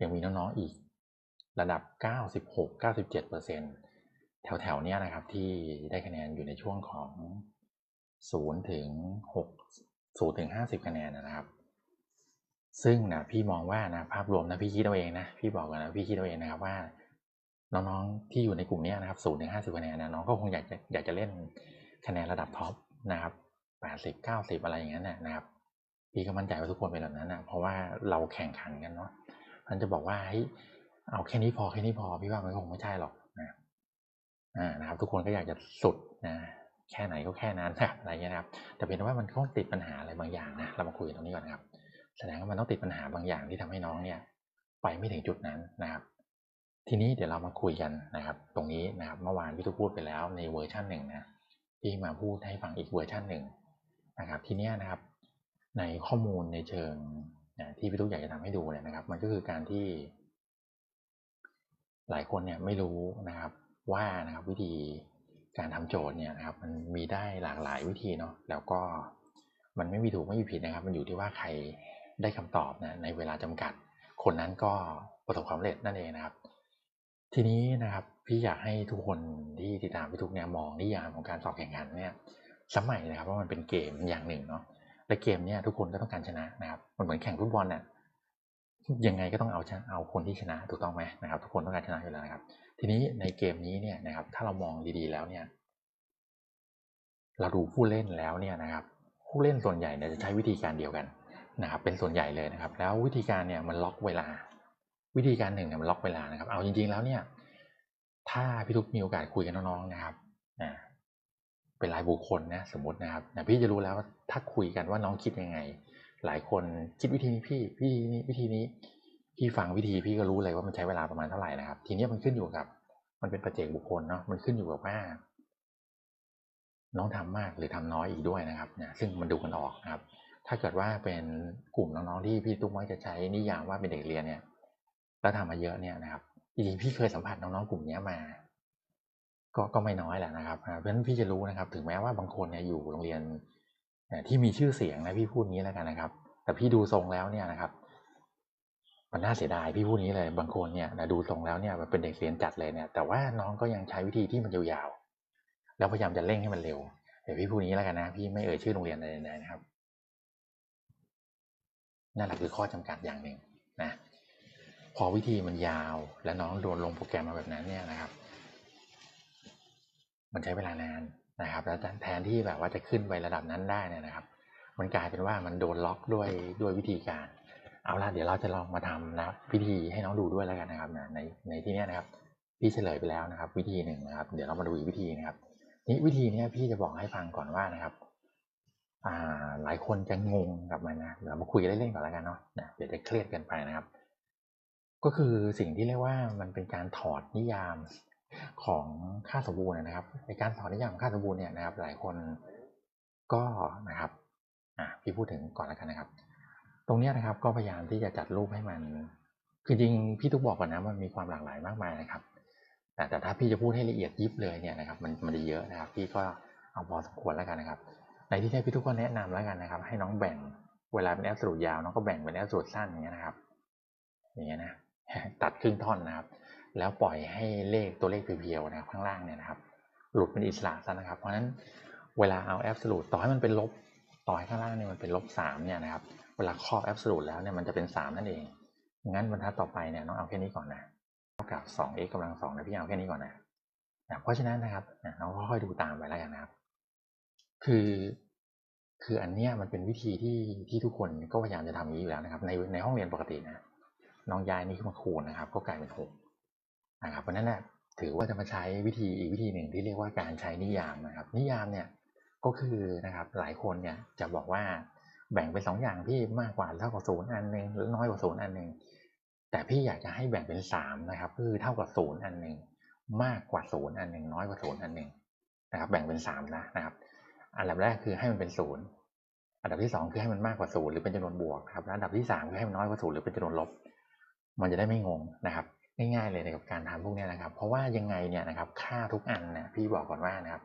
ยังมีน้องๆอีกระดับ 96 97เปอร์เซ็นแถวๆเนี้ยนะครับที่ได้คะแนนอยู่ในช่วงของ 0 ถึง 6 0 ถึง 50 คะแนนนะครับ ซึ่งนะพี่มองว่านะภาพรวมนะพี่คิดเอาเองนะพี่บอกก่อนนะพี่คิดเอาเองนะครับว่า น้องๆที่อยู่ในกลุ่มนี้นะครับ 0 ถึง 50 คะแนนนะน้องก็คงอยากจะอยากจะเล่นคะแนนระดับท็อปนะครับ 80 90 อะไรอย่างนั้นนะครับพี่ก็มั่นใจว่าทุกคนเป็นแบบนั้นนะเพราะว่าเราแข่งขันกันเนาะ มันจะบอกว่าเฮ้ยเอาแค่นี้พอแค่นี้พอพี่ว่ามันคงไม่ใช่หรอกนะนะครับ ทุกคนก็อยากจะสุดนะแค่ไหนก็แค่นั้นนะอะไรเงี้ยนะครับ แต่เป็นว่ามันต้องติดปัญหาอะไรบางอย่างนะเรามาคุยกันตรงนี้ก่อนครับ แสดงว่ามันต้องติดปัญหาบางอย่างที่ทำให้น้องเนี่ย ไปไม่ถึงจุดนั้นนะครับ ทีนี้เดี๋ยวเรามาคุยกันนะครับ ตรงนี้นะครับเมื่อวานพี่ทุกพูดไปแล้วในเวอร์ชันหนึ่งนะที่มาพูดให้ฟังอีกเวอร์ชันหนึ่งนะครับ ทีนี้นะครับ ในข้อมูลในเชิง ที่พี่ทุกอยากจะทำให้ดูเนี่ยนะครับ มันก็คือการที่ หลายคนเนี่ยไม่รู้นะครับ ว่านะครับวิธีการทำโจทย์เนี่ยนะครับ มันมีได้หลากหลายวิธีเนาะแล้วก็มันไม่มีถูกไม่มีผิดนะครับ มันอยู่ที่ว่าใครได้คำตอบนะในเวลาจำกัด คนนั้นก็ประสบความสำเร็จนั่นเองนะครับ ทีนี้นะครับพี่อยากให้ทุกคนที่ติดตามพี่ทุกเนี่ยมองนิยามของการสอบแข่งขันเนี่ยสมัยนะครับว่ามันเป็นเกมอย่างหนึ่งเนาะ และเกมเนี่ยทุกคนก็ต้องการชนะนะครับมันเหมือนแข่งฟุตบอลเนี่ยยังไงก็ต้องเอาชนะเอาคนที่ชนะถูกต้องไหมนะครับ ทุกคนต้องการชนะอยู่แล้วนะครับ ทีนี้ในเกมนี้เนี่ยนะครับ ถ้าเรามองดีๆแล้วเนี่ย เราดูผู้เล่นแล้วเนี่ยนะครับ ผู้เล่นส่วนใหญ่เนี่ยจะใช้วิธีการเดียวกันนะครับ เป็นส่วนใหญ่เลยนะครับ แล้ววิธีการเนี่ยมันล็อกเวลา วิธีการหนึ่งเนี่ยมันล็อกเวลานะครับ เอาจริง ๆแล้วเนี่ย ถ้าพี่ทุกมีโอกาสคุยกับน้องๆนะครับ เป็นรายบุคคลนะสมมตินะครับนะพี่จะรู้แล้วว่าถ้าคุยกันว่าน้องคิดยังไง หลายคนคิดวิธีนี้พี่วิธีนี้วิธีนี้พี่ฟังวิธีพี่ก็รู้เลยว่ามันใช้เวลาประมาณเท่าไหร่นะครับ ทีนี้มันขึ้นอยู่กับ มันเป็นปัจเจกบุคคลเนาะมันขึ้นอยู่กับว่าน้องทำมากหรือทำน้อยอีกด้วยนะครับนะซึ่งมันดูกันออกนะครับ ถ้าเกิดว่าเป็นกลุ่มน้องๆที่พี่ตุ้มมักจะใช้นิยามว่าเป็นเด็กเรียนเนี่ยแล้วทำมาเยอะเนี่ยนะครับจริงๆพี่เคยสัมผัสน้องๆกลุ่มนี้มา ก็ก็ไม่น้อยแหละนะครับ เพราะฉะนั้นพี่จะรู้นะครับ ถึงแม้ว่าบางคนเนี่ยอยู่โรงเรียนที่มีชื่อเสียงนะพี่พูดนี้แล้วกันนะครับ แต่พี่ดูทรงแล้วเนี่ยนะครับ มันน่าเสียดายพี่พูดนี้เลย บางคนเนี่ยนะดูทรงแล้วเนี่ยมันเป็นเด็กเรียนจัดเลยเนี่ย แต่ว่าน้องก็ยังใช้วิธีที่มันยาวๆแล้วพยายามจะเร่งให้มันเร็วเดี๋ยวพี่พูดนี้แล้วกันนะ พี่ไม่เอ่ยชื่อโรงเรียนใดๆนะครับนั่นแหละคือข้อจำกัดอย่างหนึ่งนะพอวิธีมันยาวและน้องโดนลงโปรแกรมมาแบบนั้นเนี่ยนะครับ มันใช้เวลานานนะครับ แล้วแทนที่แบบว่าจะขึ้นไประดับนั้นได้เนี่ยนะครับ มันกลายเป็นว่ามันโดนล็อกด้วยด้วยวิธีการ เอาล่ะเดี๋ยวเราจะลองมาทำนะวิธีให้น้องดูด้วยแล้วกันนะครับนะในในที่นี้นะครับ พี่เฉลยไปแล้วนะครับ วิธีหนึ่งนะครับ เดี๋ยวเรามาดูอีกวิธีนะครับนี่วิธีนี้พี่จะบอกให้ฟังก่อนว่านะครับอ่าหลายคนจะงงกับมันนะเดี๋ยวมาคุยเล่นๆก่อนแล้วกันเนาะเดี๋ยวจะเครียดกันไปนะครับ ก็คือสิ่งที่เรียกว่ามันเป็นการถอดนิยาม ของค่าสมบูรณ์นะครับในการถอดนิยามค่าสมบูรณ์เนี่ยนะครับ หลายคนก็นะครับพี่พูดถึงก่อนแล้วกันนะครับ ตรงนี้นะครับก็พยายามที่จะจัดรูปให้มัน คือจริงพี่ทุกบอกก่อนนะมันมีความหลากหลายมากมายนะครับ แต่แต่ถ้าพี่จะพูดให้ละเอียดยิบเลยเนี่ยนะครับ มันมันจะเยอะนะครับ พี่ก็เอาพอสมควรแล้วกันนะครับ ในที่นี้พี่ทุกคนแนะนำแล้วกันนะครับ ให้น้องแบ่งเวลาเป็นแอปสรุปยาวน้องก็แบ่งเป็นแอปสรุปสั้นอย่างเงี้ยนะครับ อย่างเงี้ยนะตัดครึ่งท่อนนะครับ แล้วปล่อยให้เลขตัวเลขเพียวๆนะครับข้างล่างเนี่ยนะครับ หลุดเป็นอิสระซะนะครับ เพราะฉะนั้นเวลาเอาแอบสูตรต่อให้มันเป็นลบต่อให้ข้างล่างเนี่ยมันเป็นลบสามเนี่ยนะครับ เวลาครอบแอบสูตรแล้วเนี่ยมันจะเป็นสามนั่นเองงั้นบรรทัดต่อไปเนี่ยน้องเอาแค่นี้ก่อนนะเท่ากับสอง x กำลังสองนะพี่เอาแค่นี้ก่อนนะนะเพราะฉะนั้นนะครับน้องค่อยๆดูตามไปแล้วกันนะครับ คือ คืออันเนี้ยมันเป็นวิธีที่ที่ทุกคนก็พยายามจะทำอย่างนี้อยู่แล้วนะครับ ในในห้องเรียนปกตินะน้องย้ายนี่ขึ้นมาคูณนะครับ ก็กลายเป็นหก นะครับเพราะนั้นนะถือว่าจะมาใช้วิธีอีกวิธีหนึ่งที่เรียกว่าการใช้นิยามนะครับ นิยามเนี่ยก็คือนะครับหลายคนเนี่ยจะบอกว่าแบ่งเป็นสองอย่างที่มากกว่าเท่ากับศูนย์อันหนึ่งหรือน้อยกว่าศูนย์อันหนึ่งแต่พี่อยากจะให้แบ่งเป็นสามนะครับคือเท่ากับศูนย์อันหนึ่งมากกว่าศูนย์อันหนึ่งน้อยกว่าศูนย์อันหนึ่งนะครับ แบ่งเป็นสามนะนะครับ อันดับแรกคือให้มันเป็นศูนย์อันดับที่สองคือให้มันมากกว่าศูนย์หรือเป็นจำนวนบวกครับและอันดับที่สามคือให้มันน้อยกว่าศูนย์หรือเป็นจำนวนลบ มันจะได้ไม่งงนะครับ ง่ายๆเลยกับการทำพวกนี้นะครับ เพราะว่ายังไงเนี่ยนะครับค่าทุกอันนะพี่บอกก่อนว่านะครับ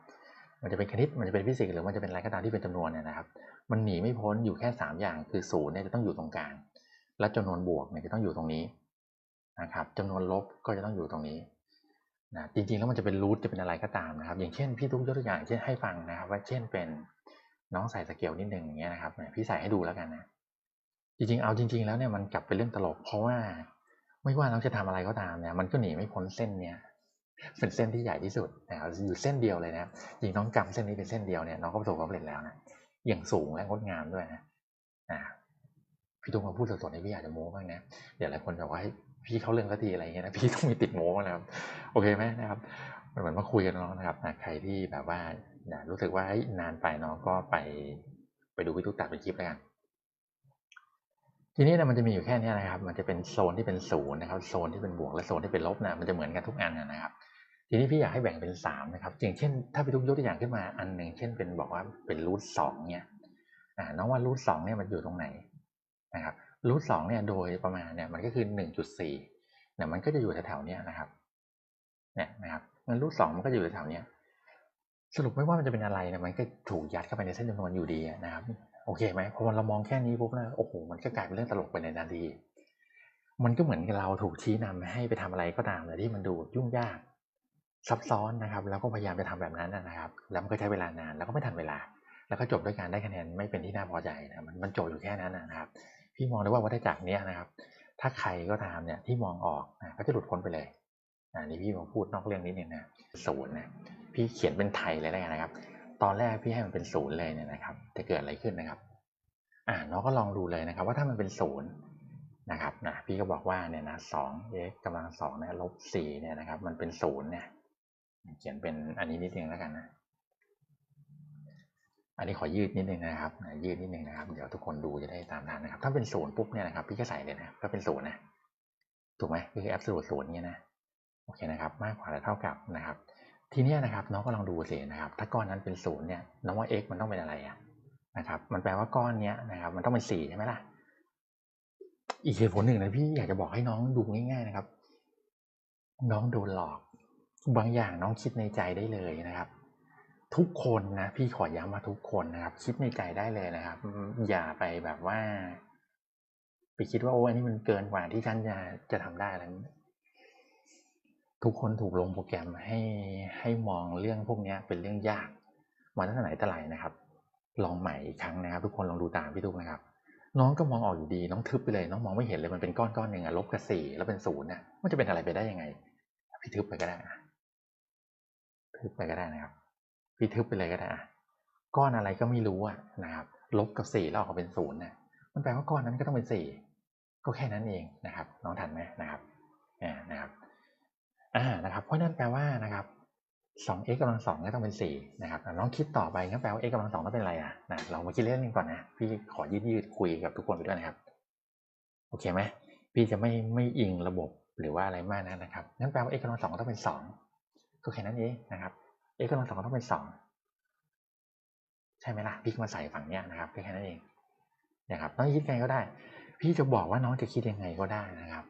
มันจะเป็นคณิตมันจะเป็นฟิสิกส์หรือมันจะเป็นอะไรก็ตามที่เป็นจำนวนเนี่ยนะครับ มันหนีไม่พ้นอยู่แค่สามอย่างคือศูนย์เนี่ยจะต้องอยู่ตรงกลางและจำนวนบวกเนี่ยจะต้องอยู่ตรงนี้นะครับจำนวนลบก็จะต้องอยู่ตรงนี้นะจริงๆแล้วมันจะเป็นรูทจะเป็นอะไรก็ตามนะครับ อย่างเช่นพี่ตุ๊กยกตัวอย่างเช่นให้ฟังนะครับ ว่าเช่นเป็นน้องใส่สเกลนิดหนึ่งอย่างเงี้ยนะครับพี่ใส่ให้ดูแล้วกันนะจริงๆเอาจริง ๆแล้วเนี่ยมันกลับเป็นเรื่องตลกเพราะว่า ไม่ว่าน้องจะทำอะไรก็ตามเนี่ย มันก็หนีไม่พ้นเส้นเนี่ยเป็นเส้นที่ใหญ่ที่สุดนะครับอยู่เส้นเดียวเลยนะครับยิงน้องกำเส้นนี้เป็นเส้นเดียวเนี่ยน้องก็ประสบความสำเร็จแล้วนะอย่างสูงและงดงามด้วยนะอ่าพี่ตุ้งมาพูดสดๆในพี่อยากจะโม้บ้างนะเดี๋ยวหลายคนบอกว่าให้พี่เขาเรื่องสักทีอะไรเงี้ยนะพี่ต้องมีติดโม้บ้างนะครับ โอเคไหมนะครับมันเหมือนมาคุยกันน้องนะครับนะใครที่แบบว่านะรู้สึกว่านานไปน้องก็ไปไปดูพี่ตุ๊กตัดเป็นคลิปแล้วกัน ทีนี้นะมันจะมีอยู่แค่นี้นะครับ มันจะเป็นโซนที่เป็นศูนย์นะครับ โซนที่เป็นบวกและโซนที่เป็นลบนะมันจะเหมือนกันทุกอันนะครับ ทีนี้พี่อยากให้แบ่งเป็นสามนะครับอย่างเช่น ถ้าพี่ทุกยกตัวอย่างขึ้นมาอันหนึ่งเช่นเป็นบอกว่าเป็นรูทสองเนี่ยอ่าน้องว่ารูทสองเนี่ยมันอยู่ตรงไหนนะครับรูทสองเนี่ยโดยประมาณเนี่ยมันก็คือหนึ่งจุดสี่เนี่ยมันก็จะอยู่แถวๆเนี้ยนะครับเนี่ยนะครับมันรูทสองมันก็อยู่แถวๆเนี้ยสรุปไม่ว่ามันจะเป็นอะไรเนี่ยมันก็ถูกยัดเข้าไปในเส้นจำนวนอยู่ดีนะครับ โอเคไหมพอเรามองแค่นี้ปุ๊บนะโอ้โหมันก็กลายเป็นเรื่องตลกไปในนาทีมันก็เหมือนกับเราถูกชี้นำให้ไปทำอะไรก็ตามแต่ที่มันดูยุ่งยากซับซ้อนนะครับ แล้วก็พยายามจะทำแบบนั้นนะครับ แล้วมันก็ใช้เวลานานแล้วก็ไม่ทันเวลา แล้วก็จบด้วยการได้คะแนนไม่เป็นที่น่าพอใจนะมันมันจบอยู่แค่นั้นนะครับ พี่มองได้ว่าวัฏจักรเนี้ยนะครับ ถ้าใครก็ตามเนี่ยที่มองออกนะก็จะหลุดพ้นไปเลยอ่านี่พี่มาพูดนอกเรื่องนิดนึงนะศูนย์นะพี่เขียนเป็นไทยเลยแล้วกันนะครับ ตอนแรกพี่ให้มันเป็นศูนย์เลยเนี่ยนะครับจะเกิดอะไรขึ้นนะครับอ่าน้องก็ลองดูเลยนะครับ ว่าถ้ามันเป็นศูนย์นะครับนะพี่ก็บอกว่าเนี่ยนะสอง x กำลังสองนะลบสี่เนี่ยนะครับ มันเป็นศูนย์เนี่ยเขียนเป็นอันนี้นิดนึงแล้วกันนะอันนี้ขอยืดนิดนึงนะครับยืดนิดนึงนะครับ เดี๋ยวทุกคนดูจะได้ตามทันนะครับ ถ้าเป็นศูนย์ปุ๊บเนี่ยนะครับ พี่ก็ใส่เลยนะก็เป็นศูนย์นะถูกไหมคือ absolute ศูนย์เนี่ยนะโอเคนะครับ มากกว่าหรือเท่ากับนะครับ ทีนี้นะครับน้องก็ลองดูสินะครับ ถ้าก้อนนั้นเป็นศูนย์เนี่ยน้องว่า x มันต้องเป็นอะไรอะนะครับ มันแปลว่าก้อนเนี้ยนะครับ มันต้องเป็นสี่ใช่ไหมล่ะ อีกเหตุผลหนึ่งนะพี่อยากจะบอกให้น้องดูง่าย ๆนะครับ น้องโดนหลอก บางอย่างน้องคิดในใจได้เลยนะครับ ทุกคนนะพี่ขอย้ำว่าทุกคนนะครับ คิดในใจได้เลยนะครับ อย่าไปแบบว่า ไปคิดว่าโอ้อันนี้มันเกินกว่าที่ฉันจะจะทำได้แล้ว ทุกคนถูกลงโปรแกรมให้ให้มองเรื่องพวกนี้เป็นเรื่องยาก มาตั้งแต่ไหนแต่ไรนะครับ ลองใหม่อีกครั้งนะครับ ทุกคนลองดูตามพี่ทุกนะครับ น้องก็มองออกอยู่ดี น้องทึบไปเลย น้องมองไม่เห็นเลยมันเป็นก้อนก้อนหนึ่งอะลบกับสี่แล้วเป็นศูนย์เนี่ยมันจะเป็นอะไรไปได้ยังไง พี่ทึบไปก็ได้นะทึบไปก็ได้นะครับ พี่ทึบไปเลยก็ได้อะก้อนอะไรก็ไม่รู้อะนะครับ ลบกับสี่แล้วออกมาเป็นศูนย์เนี่ยมันแปลว่าก้อนนั้นก็ต้องเป็นสี่ก็แค่นั้นเองนะครับ น้องทันไหมนะครับอ่านะครับ อ่านะครับเพราะนั้นแปลว่านะครับสอง x กำลังสองก็ต้องเป็นสี่นะครับน้องคิดต่อไปงั้นแปลว่า x กำลังสองต้องเป็นอะไรอะนะเรามาคิดเล่นนึงก่อนนะพี่ขอยืดยืดคุยกับทุกคนไปด้วยนะครับโอเคไหมพี่จะไม่ไม่อิงระบบหรือว่าอะไรมากนะนะครับงั้นแปลว่า x กำลังสองต้องเป็นสองก็แค่นั้นเองนะครับ x กำลังสองต้องเป็นสองใช่ไหมล่ะพี่มาใส่ฝั่งเนี้ยนะครับแค่นั้นเองนะครับน้องคิดไงก็ได้ พี่จะบอกว่าน้องจะคิดยังไงก็ได้นะครับ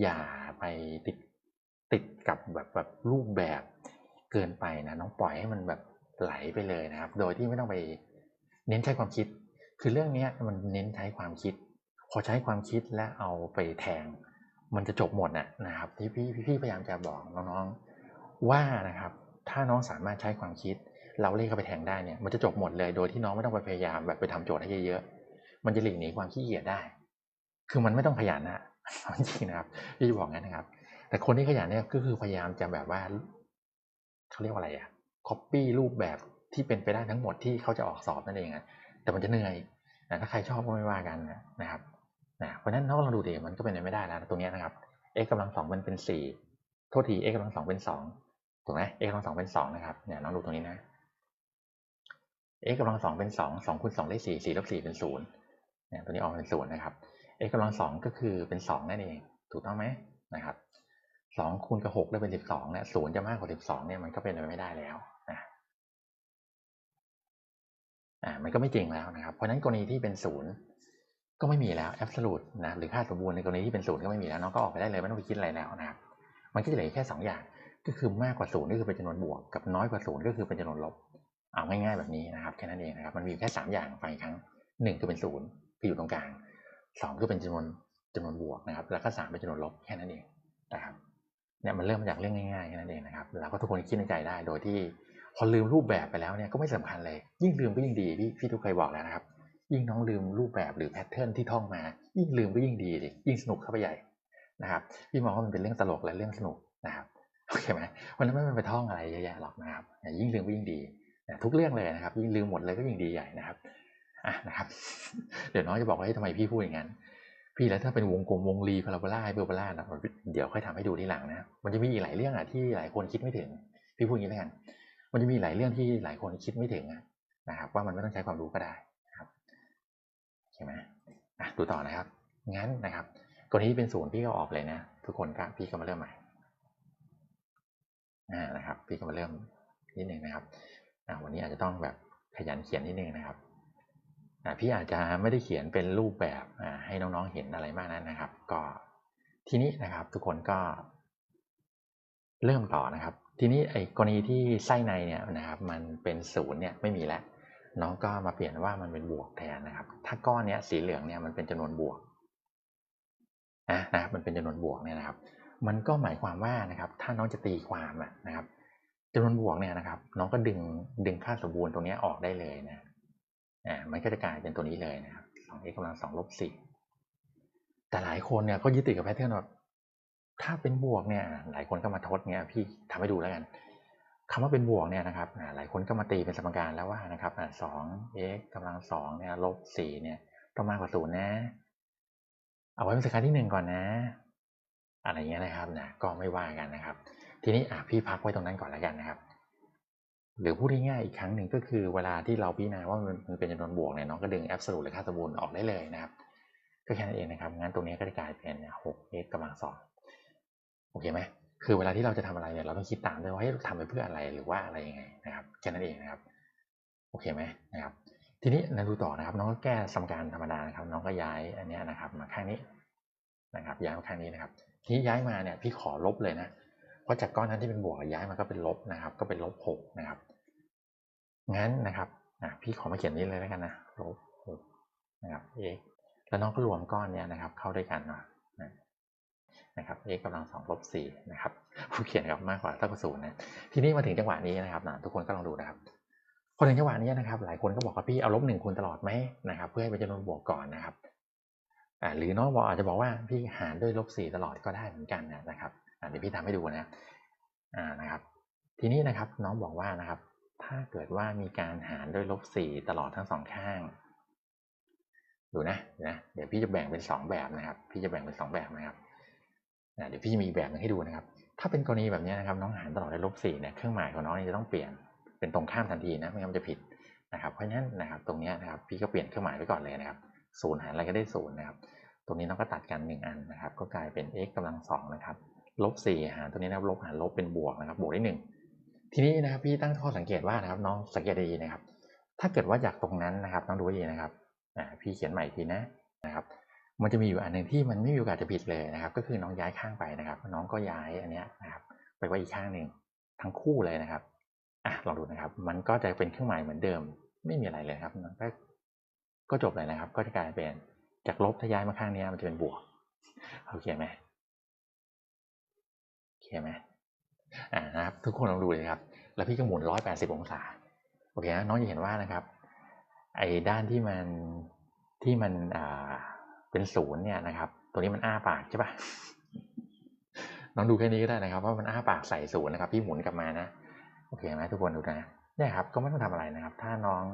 อย่าไปติด ติดกับแบบแบบรูปแบบเกินไปนะน้องปล่อยให้มันแบบไหลไปเลยนะครับ โดยที่ไม่ต้องไปเน้นใช้ความคิด คือเรื่องนี้มันเน้นใช้ความคิด พอใช้ความคิดและเอาไปแทง มันจะจบหมดนะนะครับ ที่พี่พี่พยายามจะบอกน้องๆว่านะครับ ถ้าน้องสามารถใช้ความคิด เราเลขเข้าไปแทงได้เนี่ยมันจะจบหมดเลย โดยที่น้องไม่ต้องไปพยายามแบบไปทำโจทย์ให้เยอะๆมันจะหลีกหนีความขี้เกียจได้ คือมันไม่ต้องขยันนะจริงนะครับพี่บอกงั้นนะครับ แต่คนที่ขยันเนี่ยก็คือพยายามจะแบบว่าเขาเรียกว่าอะไรอะคอปปี้รูปแบบที่เป็นไปได้ทั้งหมดที่เขาจะออกสอบนั่นเองอะแต่มันจะเหนื่อยนะถ้าใครชอบก็ไม่ว่ากันนะครับนะเพราะนั้นน้องลองดูดิมันก็เป็นไปไม่ได้แล้วตรงนี้นะครับ x กำลังสองมันเป็นสี่โทษที x กำลังสองเป็นสองถูกไหม x กำลังสองเป็นสองนะครับเนี่ยน้องดูตรงนี้นะ x กำลังสองเป็นสองสองคูณสองได้สี่สี่ลบสี่เป็นศูนย์เนี่ยตัวนี้ออกเป็นศูนย์นะครับ x กำลังสองก็คือเป็นสองนั่นเอง ถูกต้องไหมนะครับ สองคูณกับหกได้เป็นสิบสองเนี่ยศูนย์จะมากกว่าสิบสองเนี่ยมันก็เป็นไปไม่ได้แล้วนะอ่ามันก็ไม่จริงแล้วนะครับ เพราะฉะนั้นกรณีที่เป็นศูนย์ก็ไม่มีแล้วแอบสูตนะหรือค่าสมบูรณ์ในกรณีที่เป็นศูนย์ก็ไม่มีแล้วน้องก็ออกไปได้เลยไม่ต้องไปคิดอะไรแล้วนะครับมันก็จะเหลือแค่สองอย่างก็คือมากกว่าศูนย์ก็คือเป็นจำนวนบวกกับน้อยกว่าศูนย์ก็คือเป็นจำนวนลบเอาง่ายๆแบบนี้นะครับแค่นั้นเองนะครับมันมีแค่สามอย่างฟังอีกครั้งหนึ่งคือเป็นศูนย์คืออยู่ตรงกลางสองคือเป็นจำนวนจำนวนบวกนะครับ แล้วก็สามเป็นจำนวนลบแค่นั้นเองนะครับ เนี่ยมันเริ่มมาจากเรื่องง่ายๆแค่นั้นเองนะครับแล้วก็ทุกคนคิดในใจได้โดยที่พอลืมรูปแบบไปแล้วเนี่ยก็ไม่สำคัญเลย ยิ่งลืมก็ยิ่งดีพี่พี่ทุกเคยบอกแล้วนะครับ ยิ่งน้องลืมรูปแบบหรือแพทเทิร์นที่ท่องมา ยิ่งลืมก็ยิ่งดีดิยิ่งสนุกเข้าไปใหญ่นะครับ พี่มองว่ามันเป็นเรื่องตลกและเรื่องสนุกนะครับโอเคไหมวันนั้นไม่ไปท่องอะไรเยอะแยะหรอกนะครับยิ่งลืมก็ยิ่งดีทุกเรื่องเลยนะครับ ยิ่งลืมหมดเลยก็ยิ่งดีใหญ่นะครับอะนะครับ เดี๋ยวน้องจะบอกว่าทำไมพี่พูดอย่างนั้น พี่แล้วถ้าเป็นวงกลมวงรีพาราโบลาไฮเปอร์โบลาเดี๋ยวค่อยทำให้ดูทีหลังนะมันจะมีอีกหลายเรื่องอะที่หลายคนคิดไม่ถึง พี่พูดอย่างนี้แล้วกันมันจะมีหลายเรื่องที่หลายคนคิดไม่ถึงนะครับว่ามันไม่ต้องใช้ความรู้ก็ได้นะครับใช่ไหมอะดูต่อนะครับ งั้นนะครับกรณีที่เป็นศูนย์พี่ก็ออกเลยนะ ทุกคนก็พี่ก็มาเริ่มใหม่อ่านะครับ พี่ก็มาเริ่มนิดนึงนะครับอ่าวันนี้อาจจะต้องแบบขยันเขียนนิดนึงนะครับ พี่อาจจะไม่ได้เขียนเป็นรูปแบบให้น้องๆเห็นอะไรมากนั้นนะครับ ก็ทีนี้นะครับทุกคนก็ เริ่มต่อนะครับ ทีนี้ไอ้กรณีที่ไส้ในเนี่ยนะครับ มันเป็นศูนย์เนี่ยไม่มีแล้วน้องก็มาเปลี่ยนว่ามันเป็นบวกแทนนะครับ ถ้าก้อนเนี้ยสีเหลืองเนี่ยมันเป็นจำนวนบวกนะนะครับมันเป็นจำนวนบวกเนี่ยนะครับ มันก็หมายความว่านะครับ ถ้าน้องจะตีความนะครับจำนวนบวกเนี่ยนะครับ น้องก็ดึงดึงค่าสมบูรณ์ตรงนี้ออกได้เลยนะ อ่ามันก็จะกลายเป็นตัวนี้เลยนะครับสอง x กำลังสองลบสี่แต่หลายคนเนี่ยก็ยึดติดกับแพทเทิร์นว่าถ้าเป็นบวกเนี่ย หลายคนก็มาทดเนี่ยพี่ทำให้ดูแล้วกันคำว่าเป็นบวกเนี่ยนะครับหลายคนก็มาตีเป็นสมการแล้วว่านะครับสอง x กำลังสองเนี่ยลบสี่เนี่ยต้องมากกว่าศูนย์นะ เอาไว้เป็นสมการที่หนึ่งก่อนนะ อะไรเงี้ยนะครับนะก็ไม่ว่ากันนะครับ ทีนี้อะพี่พักไว้ตรงนั้นก่อนแล้วกันนะครับ หรือพูดง่ายๆอีกครั้งหนึ่งก็คือเวลาที่เราพิจารณาว่ามันเป็นจำนวนบวกเนี่ยน้องก็ดึงแอบสูตหรือค่าสมบูรณ์ออกได้เลยนะครับ ก็แค่นั้นเองนะครับงั้นตรงนี้ก็จะกลายเป็นหก x กำลังสองโอเคไหมคือเวลาที่เราจะทำอะไรเนี่ยเราต้องคิดตามด้วยว่าให้ทำไปเพื่ออะไรหรือว่าอะไรยังไงนะครับแค่นั้นเองนะครับ โอเคไหมนะครับ ทีนี้เราดูต่อนะครับ น้องก็แก้สมการธรรมดานะครับ น้องก็ย้ายอันนี้นะครับ มาข้างนี้นะครับ ย้ายมาข้างนี้นะครับ ทีนี้ย้ายมาเนี่ยพี่ขอลบเลยนะเพราะจากก้อนนั้นที่เป็นบวกย้ายมาก็เป็นลบนะครับ ก็เป็นลบหกนะครับ งั้นนะครับพี่ขอมาเขียนนี้เลยแล้วกันนะลบหกนะครับ x แล้วน้องก็รวมก้อนเนี้ยนะครับ เข้าด้วยกันนะนะครับ x กำลังสองลบสี่นะครับผู้เขียนครับมากกว่าเท่ากับศูนย์นะทีนี้มาถึงจังหวะนี้นะครับนะทุกคนก็ลองดูนะครับพอถึงจังหวะนี้นะครับ หลายคนก็บอกว่าพี่เอาลบหนึ่งคูณตลอดไหมนะครับ เพื่อให้เป็นจำนวนบวกก่อนนะครับอ่าหรือน้องบอกอาจจะบอกว่าพี่หารด้วยลบสี่ตลอดก็ได้เหมือนกันนะครับเดี๋ยวพี่ทำให้ดูนะอ่านะครับ ทีนี้นะครับน้องบอกว่านะครับ ถ้าเกิดว่ามีการหารด้วยลบสี่ตลอดทั้งสองข้าง ดูนะนะ เดี๋ยวพี่จะแบ่งเป็นสองแบบนะครับ พี่จะแบ่งเป็นสองแบบนะครับเดี๋ยวพี่จะมีแบบนึงให้ดูนะครับ ถ้าเป็นกรณีแบบนี้นะครับ น้องหารตลอดด้วยลบสี่เนี่ย เครื่องหมายของน้องจะต้องเปลี่ยนเป็นตรงข้ามทันทีนะ ไม่งั้นจะผิดนะครับ เพราะฉะนั้นนะครับ ตรงนี้นะครับ พี่ก็เปลี่ยนเครื่องหมายไว้ก่อนเลยนะครับศูนย์หารอะไรก็ได้ศูนย์นะครับ ตรงนี้น้องก็ตัดกันหนึ่งอันนะครับ ก็กลายเป็น x กำลังสองนะครับ ลบสี่หารตัวนี้นะครับ ลบหารลบเป็นบวกนะครับ บวกได้หนึ่ง ทีนี้นะครับพี่ตั้งข้อสังเกตว่านะครับ น้องสังเกตดีนะครับ ถ้าเกิดว่าจากตรงนั้นนะครับน้องดูดีนะครับอ่าพี่เขียนใหม่ทีนะนะครับ มันจะมีอยู่อันหนึ่งที่มันไม่มีโอกาสจะผิดเลยนะครับ ก็คือน้องย้ายข้างไปนะครับ น้องก็ย้ายอันเนี้ยนะครับ ไปไว้อีกข้างหนึ่งทั้งคู่เลยนะครับอะลองดูนะครับ มันก็จะเป็นเครื่องหมายเหมือนเดิม ไม่มีอะไรเลยครับนก็ก็จบเลยนะครับ ก็จะกลายเป็นจากลบถ้าย้ายมาข้างนี้มันจะเป็นบวกโอเคไหมโอเคไหม อ่านะครับทุกคนลองดูเลยครับ แล้วพี่ก็หมุนร้อยแปดสิบองศาโอเคนะน้องจะเห็นว่านะครับ ไอ้ด้านที่มันที่มันอ่าเป็นศูนย์เนี่ยนะครับ ตัวนี้มันอ้าปากใช่ปะน้องดูแค่นี้ก็ได้นะครับว่ามันอ้าปากใส่ศูนย์นะครับ พี่หมุนกลับมานะโอเคไหมทุกคนดูนะเนี่ยครับก็ไม่ต้องทำอะไรนะครับ ถ้าน้อง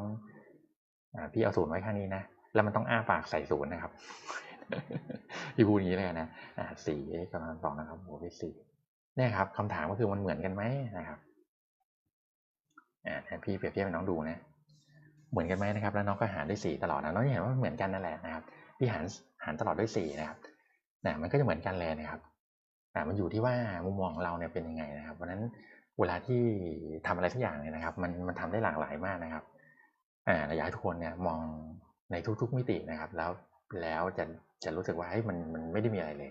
อพี่เอาศูนย์ไว้ข้างนี้นะแล้วมันต้องอ้าปากใส่ศูนย์นะครับพี่พูดอย่างนี้เลยนะอ่าสี่กำลังสองนะครับโอ้ยสี่ เนี่ยครับคำถามก็คือมันเหมือนกันไหมนะครับอ่าพี่เปรียบเทียบให้น้องดูนะเหมือนกันไหมนะครับ แล้วน้องก็หารด้วยสี่ตลอดนะน้องเห็นว่ามันเหมือนกันนั่นแหละนะครับพี่หารหารตลอดด้วยสี่นะครับนะมันก็จะเหมือนกันเลยนะครับอ่มันอยู่ที่ว่ามุมมองเราเนี่ยเป็นยังไงนะครับเพราะนั้นเวลาที่ทำอะไรสักอย่างเนี่ยนะครับ มันมันทำได้หลากหลายมากนะครับอ่าอยากให้ทุกคนเนี่ยมองในทุกๆมิตินะครับ แล้วแล้วจะจะรู้สึกว่าให้ยมันมันไม่ได้มีอะไรเลย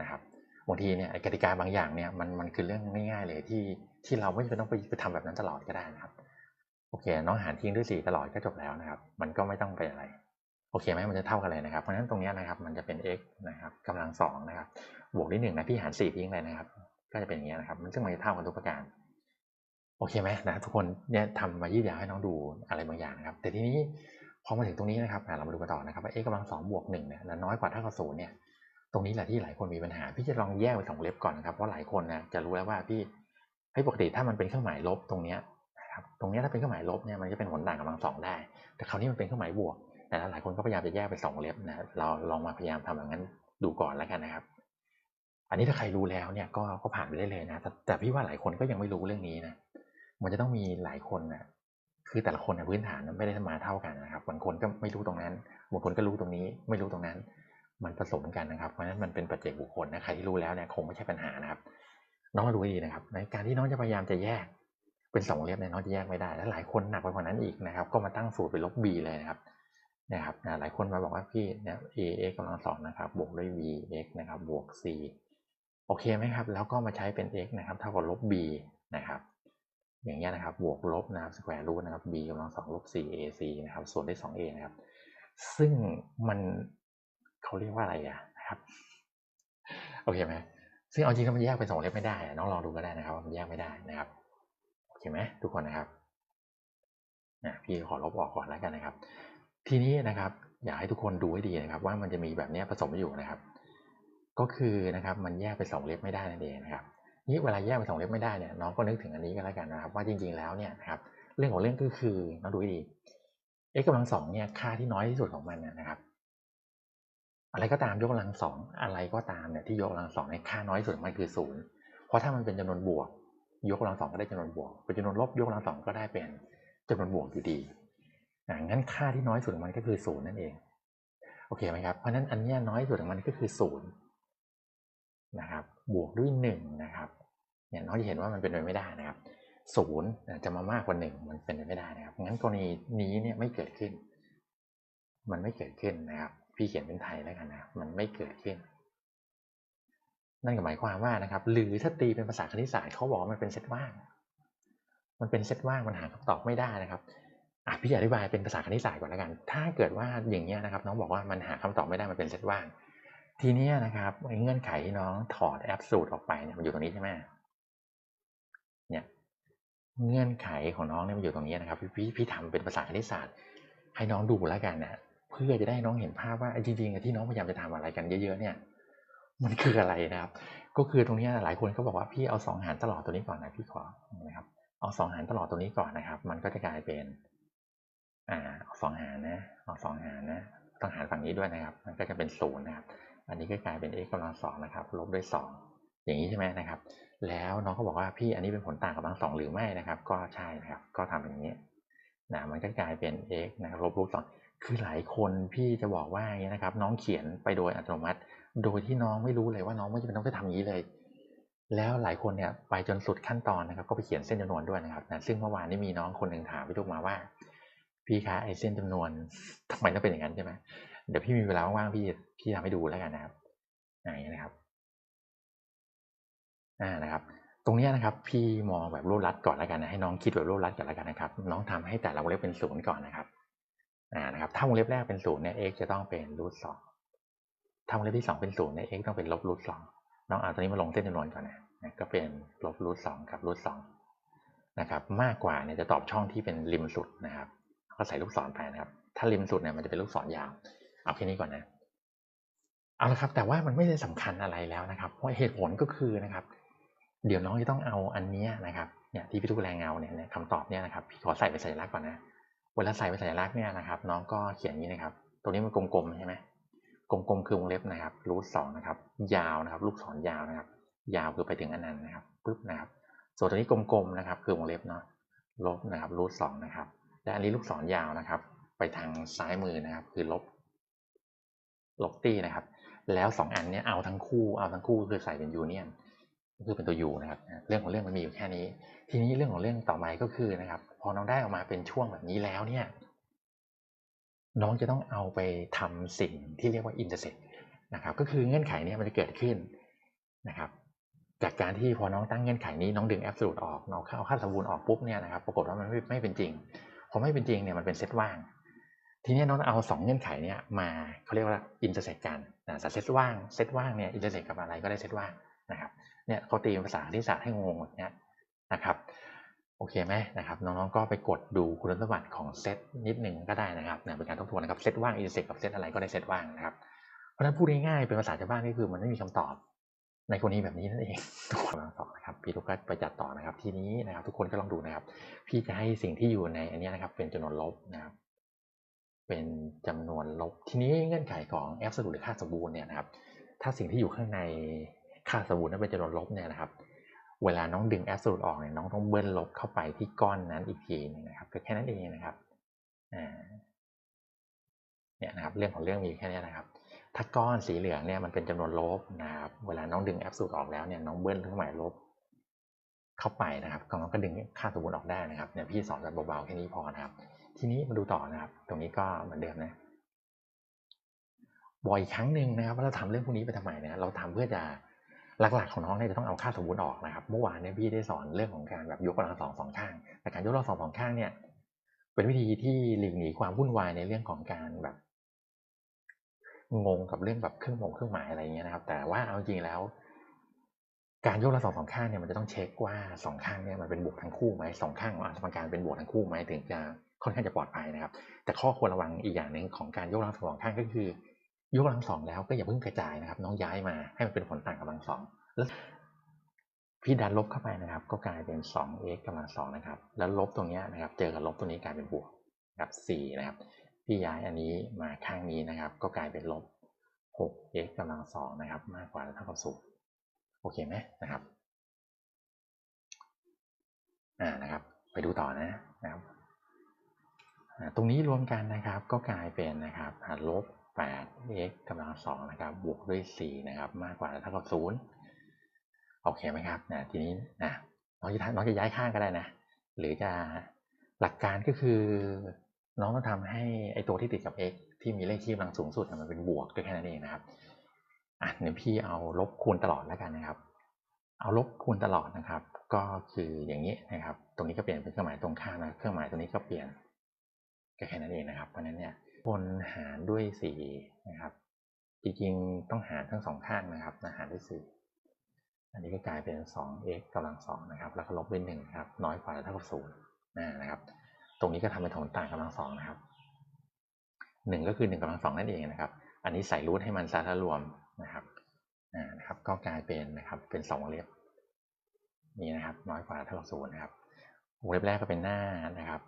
นะครับ บางทีเนี่ยกติกาบางอย่างเนี่ยมันมันคือเรื่องง่ายๆเลยที่ที่เราไม่จำเป็นต้องไปไปทำแบบนั้นตลอดก็ได้นะครับ โอเค น้องหารทิ้งด้วยสี่ตลอดก็จบแล้วนะครับ มันก็ไม่ต้องไปอะไร โอเคไหมมันจะเท่ากันเลยนะครับเพราะฉะนั้นตรงนี้นะครับมันจะเป็น x นะครับกำลังสองนะครับ บวกด้วยหนึ่งนะพี่หารสี่ทิ้งเลยนะครับ ก็จะเป็นอย่างเงี้นะครับ มันซึ่งมันจะเท่ากันทุกประการโอเคไหมนะทุกคนเนี่ยทำมายืดยาวให้น้องดูอะไรบางอย่างนะครับ แต่ทีนี้พอมาถึงตรงนี้นะครับเรามาดูกันต่อนะครับว่า x กำลังสองบวกหนึ่งเนี่ยน้อยกว่าเท่ากับศูนย์เนี่ย ตรงนี้แหละที่หลายคนมีปัญหา พี่จะลองแยกเป็นสองเล็บก่อนนะครับเพราะหลายคนนะจะรู้แล้วว่าพี่ให้ปกติถ้ามันเป็นเครื่องหมายลบตรงเนี้ยนะครับตรงนี้ถ้าเป็นเครื่องหมายลบเนี่ยมันจะเป็นผลต่างกำลังสองได้ แต่คราวนี้มันเป็นเครื่องหมายบวกแต่หลายคนก็พยายามจะแยกเป็นสองเล็บนะเราลองมาพยายามทำแบบนั้นดูก่อนแล้วกันนะครับ อันนี้ถ้าใครรู้แล้วเนี่ยก็ก็ผ่านไปได้เลยนะแต่แต่พี่ว่าหลายคนก็ยังไม่รู้เรื่องนี้นะมันจะต้องมีหลายคนนะคือแต่ละคนนะพื้นฐานไม่ได้มาเท่ากันนะครับบางคนก็ไม่รู้ตรงนั้นบางคนก็รู้ตรงนี้ ไม่รู้ตรงนั้น มันผสมกันนะครับ เพราะฉะนั้นมันเป็นปัจเจกบุคคลนะใครที่รู้แล้วเนี่ยคงไม่ใช่ปัญหานะครับ น้องมาดูให้ดีนะครับ ในการที่น้องจะพยายามจะแยกเป็นสองเล็บเนี่ยน้องจะแยกไม่ได้ และหลายคนหนักไปกว่านั้นอีกนะครับ ก็มาตั้งสูตรเป็นลบ b เลยนะครับนะครับหลายคนมาบอกว่าพี่เนี่ย a x กำลังสองนะครับ บวกด้วย b x นะครับ บวก c โอเคไหมครับ แล้วก็มาใช้เป็น x นะครับ เท่ากับลบ b นะครับ อย่างเงี้ยนะครับ บวกลบนะครับสแควร์รูทนะครับ b กำลังสองลบ4 ac นะครับ ส่วนด้วย 2a นะครับ ซึ่งมัน เขาเรียกว่าอะไรอะนะครับโอเคไหมซึ่งเอาจริงแล้วมันแยกเป็นสองเล็บไม่ได้น้องลองดูก็ได้นะครับว่ามันแยกไม่ได้นะครับโอเคไหมทุกคนนะครับนะพี่ขอลบออกก่อนแล้วกันนะครับ ทีนี้นะครับ อยากให้ทุกคนดูให้ดีนะครับ ว่ามันจะมีแบบนี้ผสมอยู่นะครับ ก็คือนะครับมันแยกเป็นสองเล็บไม่ได้นั่นเองนะครับนี่เวลาแยกเป็นสองเล็บไม่ได้เนี่ยน้องก็นึกถึงอันนี้ก็แล้วกันนะครับ ว่าจริงๆแล้วเนี่ยนะครับเรื่องของเรื่องก็คือน้องดูให้ดี x กำลังสองเนี่ยค่าที่น้อยที่สุดของมันนะครับ อะไรก็ตามยกกำลังสองอะไรก็ตามเนี่ยที่ยกกำลังสองในค่าน้อยสุดมันคือศูนย์เพราะถ้ามันเป็นจำนวนบวก ยกกำลังสองก็ได้จำนวนบวกเป็นจำนวนลบยกกำลังสองก็ได้เป็นจำนวนบวกอยู่ดีอ่างั้นค่าที่น้อยสุดของมันก็คือศูนย์นั่นเองโอเคไหมครับเพราะฉะนั้นอันนี้น้อยสุดของมันก็คือศูนย์นะครับบวกด้วยหนึ่งนะครับเนี่ยน้องจะเห็นว่ามันเป็นไปไม่ได้นะครับศูนย์จะมามากกว่าหนึ่งมันเป็นไปไม่ได้นะครับงั้นกรณีนี้เนี่ยไม่เกิดขึ้น มันไม่เกิดขึ้นนะครับ พี่เขียนเป็นไทยแล้วกันนะมันไม่เกิดขึ้น นั่นก็หมายความว่านะครับ หรือถ้าตีเป็นภาษาคณิตศาสตร์เขาบอกว่ามันเป็นเซตว่าง มันเป็นเซตว่างมันหาคำตอบไม่ได้นะครับอะพี่อธิบายเป็นภาษาคณิตศาสตร์ก่อนแล้วกัน ถ้าเกิดว่าอย่างเงี้ยนะครับ น้องบอกว่ามันหาคำตอบไม่ได้มันเป็นเซตว่าง ทีนี้นะครับเงื่อนไขที่น้องถอดแอปสูตรออกไปเนี่ยมันอยู่ตรงนี้ใช่ไหมเนี่ยเงื่อนไขของน้องเนี่ยมันอยู่ตรงนี้นะครับ พี่พี่ทำเป็นภาษาคณิตศาสตร์ ให้น้องดูแล้วกันนะ เพื่อจะได้น้องเห็นภาพว่าจริงๆที่น้องพยายามจะทำอะไรกันเยอะๆเนี่ย มันคืออะไรนะครับ ก็คือตรงนี้หลายคนก็บอกว่าพี่เอาสองหารตลอดตัวนี้ก่อนนะพี่ขอนะครับ เอาสองหารตลอดตัวนี้ก่อนนะครับ มันก็จะกลายเป็นอ่าเอาสองหารนะเอาสองหารนะต้องหารฝั่งนี้ด้วยนะครับ มันก็จะเป็นศูนย์นะครับ อันนี้ก็กลายเป็น x กำลังสองนะครับ ลบด้วยสองอย่างนี้ใช่ไหมนะครับ แล้วน้องก็บอกว่าพี่อันนี้เป็นผลต่างกำลังสองหรือไม่นะครับ ก็ใช่นะครับ ก็ทำอย่างนี้นะมันก็กลายเป็น x นะครับลบรูทสอง คือหลายคนพี่จะบอกว่าอย่างนี้นะครับ น้องเขียนไปโดยอัตโนมัติ โดยที่น้องไม่รู้เลยว่าน้องไม่จำเป็นต้องไปทำอย่างนี้เลย แล้วหลายคนเนี่ยไปจนสุดขั้นตอนนะครับ ก็ไปเขียนเส้นจำนวนด้วยนะครับนะซึ่งเมื่อวานนี้มีน้องคนหนึ่งถามพี่ทุกมาว่า พี่คะไอเส้นจำนวนทำไมต้องเป็นอย่างนั้นใช่ไหมเดี๋ยวพี่มีเวลาว่างๆพี่พี่ทำให้ดูแล้วกันนะครับอย่างนี้นะครับอ่านะครับ ตรงนี้นะครับ พี่มองแบบรูปรัดก่อนแล้วกันนะให้น้องคิดแบบรูปรัดก่อนแล้วกันนะครับ น้องทำให้แต่ละวงเล็บเป็นศูนย์ก่อนนะครับ นะครับถ้าวงเล็บแรกเป็นศูนย์เนี่ย x จะต้องเป็นรูทสองถ้าวงเล็บที่สองเป็นศูนย์เนี่ย x ต้องเป็นลบรูทสองน้องเอาตัวนี้มาลงเส้นจำนวนก่อนนะก็เป็นลบรูทสองกับรูทสองนะครับมากกว่าเนี่ยจะตอบช่องที่เป็นริมสุดนะครับ ก็ใส่ลูกศรไปนะครับ ถ้าริมสุดเนี่ยมันจะเป็นลูกศรยาว เอาแค่นี้ก่อนนะเอาละครับ แต่ว่ามันไม่ได้สำคัญอะไรแล้วนะครับ เพราะเหตุผลก็คือนะครับ เดี๋ยวน้องจะต้องเอาอันนี้นะครับเนี่ยที่พี่ทุกแรงเงาเนี่ยคำตอบเนี่ยนะครับพี่ขอใส่เป็นสัญลักษณ์ก่อนนะ เวลาใส่เป็นสัญลักษณ์เนี่ยนะครับน้องก็เขียนอย่างนี้นะครับตัวนี้มันกลมๆใช่ไหมกลมๆคือวงเล็บนะครับรูทสองนะครับ ยาวนะครับ ลูกศรยาวนะครับ ยาวคือไปถึงอันนั้นนะครับปึ๊บนะครับ ส่วนตัวนี้กลมๆนะครับ คือวงเล็บเนาะลบนะครับรูทสองนะครับ และอันนี้ลูกศรยาวนะครับ ไปทางซ้ายมือนะครับ คือลบ ลบตี้นะครับ แล้วสองอันเนี้ยเอาทั้งคู่เอาทั้งคู่คือใส่เป็นยูเนียน คือเป็นตัวยูนะครับ เรื่องของเรื่องมันมีอยู่แค่นี้ ทีนี้เรื่องของเรื่องต่อไปก็คือนะครับ พอน้องได้ออกมาเป็นช่วงแบบนี้แล้วเนี่ย น้องจะต้องเอาไปทำสิ่งที่เรียกว่า intersect นะครับ ก็คือเงื่อนไขนี้มันจะเกิดขึ้นนะครับ จากการที่พอน้องตั้งเงื่อนไขนี้น้องดึง absolute ออกน้องเอาค่าสมบูรณ์ออกปุ๊บเนี่ยนะครับปรากฏว่ามันไม่ไม่เป็นจริงพอไม่เป็นจริงเนี่ยมันเป็นเซตว่าง ทีนี้น้องเอาสองเงื่อนไขเนี้ยมาเขาเรียกว่าอินเตอร์เซ็กกันนะเซตว่างเซตว่างเนี่ยอินเตอร์เซ็กกับอะไรก็ได้เซตว่างนะครับ เนี่ยเขาตีเป็นภาษาคณิตศาสตร์ให้งงแบบเนี้ยนะครับโอเคไหมนะครับน้องๆก็ไปกดดูคุณสมบัติของเซตนิดหนึ่งก็ได้นะครับเนี่ยเป็นการทบทวนนะครับเซตว่างอินเซ็กกับเซตอะไรก็ได้เซตว่างนะครับเพราะฉะนั้นพูดง่ายๆเป็นภาษาชาวบ้านก็คือมันไม่มีคำตอบในกรณีแบบนี้นั่นเองทุกคนลองต่อนะครับพี่ลูกก็ไปจัดต่อนะครับ ทีนี้นะครับทุกคนก็ลองดูนะครับ พี่จะให้สิ่งที่อยู่ในอันนี้นะครับ เป็นจำนวนลบนะครับ เป็นจำนวนลบทีนี้เงื่อนไขของ absolute หรือค่าสมบูรณ์เนี่ยนะครับ ถ้าสิ่งที่อยู่ข้างใน ค่าสมบูรณ์นั้นเป็นจำนวนลบเนี่ยนะครับ เวลาน้องดึง absolute ออกเนี่ยน้องต้องเบิ้ลลบเข้าไปที่ก้อนนั้นอีกทีนึงนะครับ ก็แค่นั้นเองนะครับเนี่ยนะครับ เรื่องของเรื่องมีแค่นี้นะครับ ถ้าก้อนสีเหลืองเนี่ยมันเป็นจำนวนลบนะครับ เวลาน้องดึง absolute ออกแล้วเนี่ยน้องเบิ้ลเครื่องหมายลบเข้าไปนะครับน้องก็ดึงค่าสมบูรณ์ออกได้นะครับเนี่ยพี่สอนแบบเบาๆแค่นี้พอนะครับ ทีนี้มาดูต่อนะครับ ตรงนี้ก็เหมือนเดิมนะบอกอีกครั้งหนึ่งนะครับว่าเราทำเรื่องพวกนี้ไปทำไมนะเราทำเพื่อจะ หลักๆของน้องเนี่ยจะต้องเอาค่าสมบูรณ์ออกนะครับ เมื่อวานเนี่ยพี่ได้สอนเรื่องของการแบบยกกำลังสองสองข้าง แต่การยกกำลังสองสองข้างเนี่ย เป็นวิธีที่หลีกหนีความวุ่นวายในเรื่องของการแบบงงกับเรื่องแบบเครื่องมงเครื่องหมายอะไรเงี้ยนะครับ แต่ว่าเอาจริงแล้ว การยกกำลังสองสองข้างเนี่ยมันจะต้องเช็คว่าสองข้างเนี่ยมันเป็นบวกทั้งคู่ไหมสองข้างของสมการเป็นบวกทั้งคู่ไหมถึงจะค่อนข้างจะปลอดภัยนะครับ แต่ข้อควรระวังอีกอย่างหนึ่งของการยกกำลังสองข้างก็คือ ยกกำลังสองแล้วก็อย่าเพิ่งกระจายนะครับ น้องย้ายมาให้มันเป็นผลต่างกำลังสองแล้วพี่ดันลบเข้าไปนะครับ ก็กลายเป็นสอง x กำลังสองนะครับ แล้วลบตรงนี้นะครับ เจอกับลบตรงนี้กลายเป็นบวกกับสี่นะครับ พี่ย้ายอันนี้มาข้างนี้นะครับ ก็กลายเป็นลบหก x กำลังสองนะครับ มากกว่าหรือเท่ากับศูนย์โอเคไหมนะครับอ่านะครับ ไปดูต่อนะนะครับตรงนี้รวมกันนะครับ ก็กลายเป็นนะครับลบ 8 x กำลังสองนะครับบวกด้วย4นะครับมากกว่าหรือเท่ากับ0โอเคไหมครับนะทีนี้นะน้องจะน้องจะย้ายข้างก็ได้นะ หรือจะหลักการก็คือ น้องต้องทำให้ไอตัวที่ติดกับ x ที่มีเลขที่กำลังสูงสุดมันเป็นบวกด้วยแค่นั้นเองนะครับอะเดี๋ยวพี่เอาลบคูณตลอดแล้วกันนะครับ เอาลบคูณตลอดนะครับ ก็คืออย่างนี้นะครับ ตรงนี้ก็เปลี่ยนเป็นเครื่องหมายตรงข้ามนะเครื่องหมายตรงนี้ก็เปลี่ยนก็แค่นั้นเองนะครับเพราะนั้นเนี่ย บนหารด้วยสี่นะครับจริงๆต้องหารทั้งสองข้างนะครับนะหารด้วยสี่อันนี้ก็กลายเป็นสอง x กำลังสองนะครับแล้วก็ลบด้วยหนึ่งครับน้อยกว่าหรือเท่ากับศูนย์นะครับ ตรงนี้ก็ทำเป็นผลต่างกำลังสองนะครับหนึ่งก็คือหนึ่งกำลังสองนั่นเองนะครับ อันนี้ใส่รูทให้มันซะถ้ารวมนะครับนะครับ ก็กลายเป็นนะครับเป็นสองวงเล็บนี่นะครับน้อยกว่าเท่ากับศูนย์นะครับวงเล็บแรกก็เป็นหน้านะครับ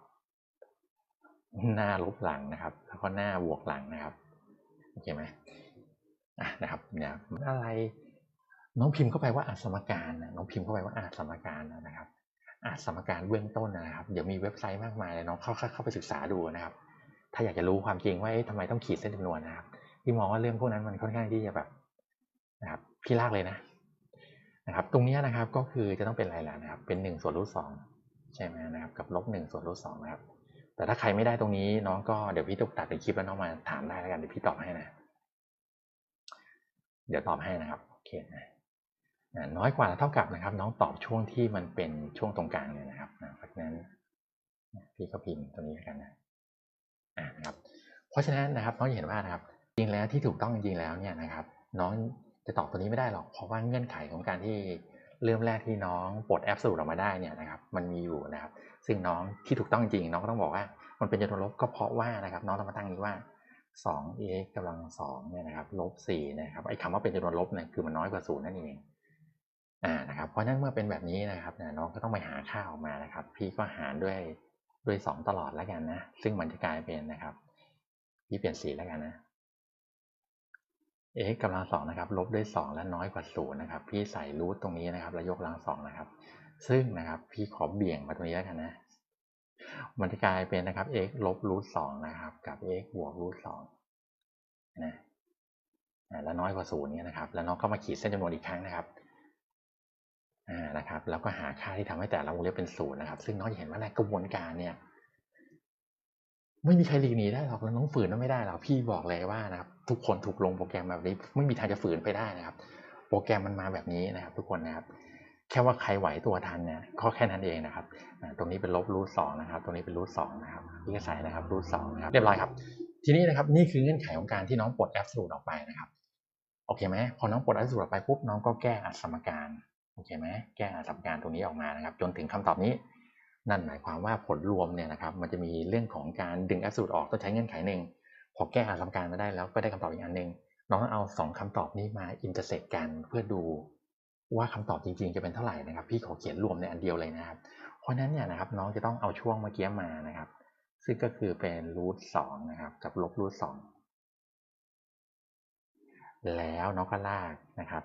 หน้าลบหลังนะครับ แล้วก็หน้าบวกหลังนะครับโอเคไหมอะนะครับเนี่ยอะไรน้องพิมพ์เข้าไปว่าอาสมการนะน้องพิมพ์เข้าไปว่าอาสมการนะครับอาสมการเบื้องต้นนะครับเดี๋ยวมีเว็บไซต์มากมายเลยน้องเข้าเข้าไปศึกษาดูนะครับ ถ้าอยากจะรู้ความจริงว่าทำไมต้องขีดเส้นจำนวนนะครับพี่มองว่าเรื่องพวกนั้นมันค่อนข้างที่จะแบบนะครับพี่ลากเลยนะนะครับ ตรงนี้นะครับก็คือจะต้องเป็นอะไรล่ะนะครับ เป็นหนึ่งส่วนรูทสองใช่ไหมนะครับ กับลบหนึ่งส่วนรูทสองนะครับ แต่ถ้าใครไม่ได้ตรงนี้น้องก็เดี๋ยวพี่ตุกตัดเป็นคลิปแล้วน้องมาถามได้แล้วกันเดี๋ยวพี่ตอบให้นะ เดี๋ยวตอบให้นะครับโอเคนะน้อยกว่าเท่ากับนะครับ น้องตอบช่วงที่มันเป็นช่วงตรงกลางเนี่ยนะครับเพราะฉะนั้นพี่ก็พิมพ์ตัวนี้แล้วกันนะอ่านะครับ เพราะฉะนั้นนะครับน้องเห็นว่านะครับ จริงแล้วที่ถูกต้องจริงแล้วเนี่ยนะครับ น้องจะตอบตัวนี้ไม่ได้หรอกเพราะว่าเงื่อนไขของการที่เริ่มแรกที่น้องปลดแอปสูตรออกมาได้เนี่ยนะครับ มันมีอยู่นะครับ ซึ่งน้องที่ถูกต้องจริงน้องก็ต้องบอกว่า มันเป็นจำนวนลบก็เพราะว่านะครับ น้องต้องมาตั้งนี้ว่า 2 x กำลัง2เนี่ยนะครับลบ4นะครับไอ้คำว่าเป็นจำนวนลบเนี่ยคือมันน้อยกว่า0นั่นเองอ่านะครับเพราะนั้นเมื่อเป็นแบบนี้นะครับน้องก็ต้องไปหาค่าออกมานะครับ พี่ก็หารด้วยด้วย 2 ตลอดแล้วกันนะ ซึ่งมันจะกลายเป็นนะครับพี่เปลี่ยนสีแล้วกันนะ x กำลังสองนะครับลบด้วยสองและน้อยกว่าศูนย์นะครับพี่ใส่รูทตรงนี้นะครับ แล้วยกกำลังสองนะครับ ซึ่งนะครับพี่ขอเบี่ยงมาตรงนี้แล้วกันนะ มันจะกลายเป็นนะครับ x ลบรูทสองนะครับ กับ x บวกรูทสองนะแล้วน้อยกว่าศูนย์เนี่ยนะครับ แล้วน้องก็มาขีดเส้นจำนวนอีกครั้งนะครับอ่านะครับ แล้วก็หาค่าที่ทำให้แต่ละวงเล็บเป็นศูนย์นะครับ ซึ่งน้องจะเห็นว่าในกระบวนการเนี่ย ไม่มีใครหลีกหนีได้หรอกแล้วน้องฝืนก็ไม่ได้หรอกพี่บอกเลยว่านะครับ ทุกคนถูกลงโปรแกรมแบบนี้ไม่มีทางจะฝืนไปได้นะครับ โปรแกรมมันมาแบบนี้นะครับ ทุกคนนะครับ แค่ว่าใครไหวตัวทันเนี่ยก็แค่นั้นเองนะครับ ตรงนี้เป็นลบรูทสองนะครับ ตรงนี้เป็นรูทสองนะครับพี่ก็ใส่นะครับรูทสองนะครับ เรียบร้อยครับ ทีนี้นะครับนี่คือเงื่อนไขของการที่น้องปลดแอบสูตรออกไปนะครับ โอเคไหมพอน้องปลดแอบสูตรออกไปปุ๊บน้องก็แก้อัดสมการ โอเคไหมแก้อัดสมการตรงนี้ออกมานะครับ จนถึงคำตอบนี้ นั่นหมายความว่าผลรวมเนี่ยนะครับ มันจะมีเรื่องของการดึงแอบสูตรออกต้องใช้เงื่อนไขหนึ่ง พอแก้อัดสมการมาได้แล้วก็ได้คำตอบอีกอันหนึ่งน้องเอาสองคำตอบนี้มาอินเตอร์เซ็ตกันเพื่อดู ว่าคำตอบจริงๆจะเป็นเท่าไหร่นะครับ พี่ขอเขียนรวมในอันเดียวเลยนะครับ เพราะฉะนั้นเนี่ยนะครับน้องจะต้องเอาช่วงเมื่อกี้มานะครับ ซึ่งก็คือเป็นรูทสองนะครับ กับลบรูทสองแล้วน้องก็ลากนะครับ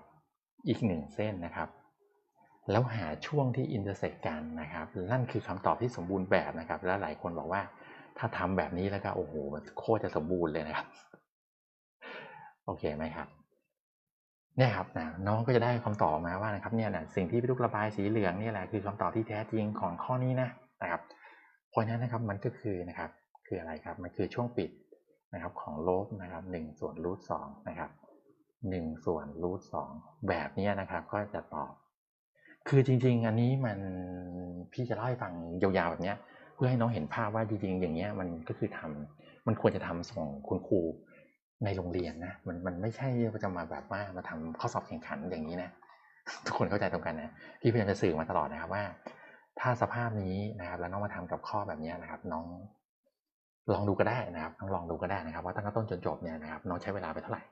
อีกหนึ่งเส้นนะครับ แล้วหาช่วงที่อินเตอร์เซ็กกันนะครับ นั่นคือคำตอบที่สมบูรณ์แบบนะครับ และหลายคนบอกว่าถ้าทำแบบนี้แล้วก็โอ้โหมันโคตรจะสมบูรณ์เลยนะครับ โอเคไหมครับ เนี่ยครับนะน้องก็จะได้คำตอบมาว่านะครับเนี่ยนะสิ่งที่พี่ลูกระบายสีเหลืองนี่แหละคือคำตอบที่แท้จริงของข้อนี้นะนะครับเพราะนั้นนะครับมันก็คือนะครับคืออะไรครับมันคือช่วงปิดนะครับของลบนะครับหนึ่งส่วนรูทสองนะครับหนึ่งส่วนรูทสองแบบนี้นะครับก็จะตอบ คือจริง ๆ อันนี้มันพี่จะเล่าให้ฟังยาวๆแบบเนี้ยเพื่อให้น้องเห็นภาพว่าจริงๆอย่างเงี้ยมันก็คือทำมันควรจะทำส่งคุณครู ในโรงเรียนนะมันมันไม่ใช่จะมาแบบว่ามาทำข้อสอบแข่งขันอย่างนี้นะทุกคนเข้าใจตรงกันนะพี่พยายามจะสื่อมาตลอดนะครับว่า ถ้าสภาพนี้นะครับ แล้วน้องมาทำกับข้อแบบนี้นะครับ น้องลองดูก็ได้นะครับลองลองดูก็ได้นะครับ ว่าตั้งแต่ต้นจนจบเนี่ยนะครับ น้องใช้เวลาไปเท่าไหร่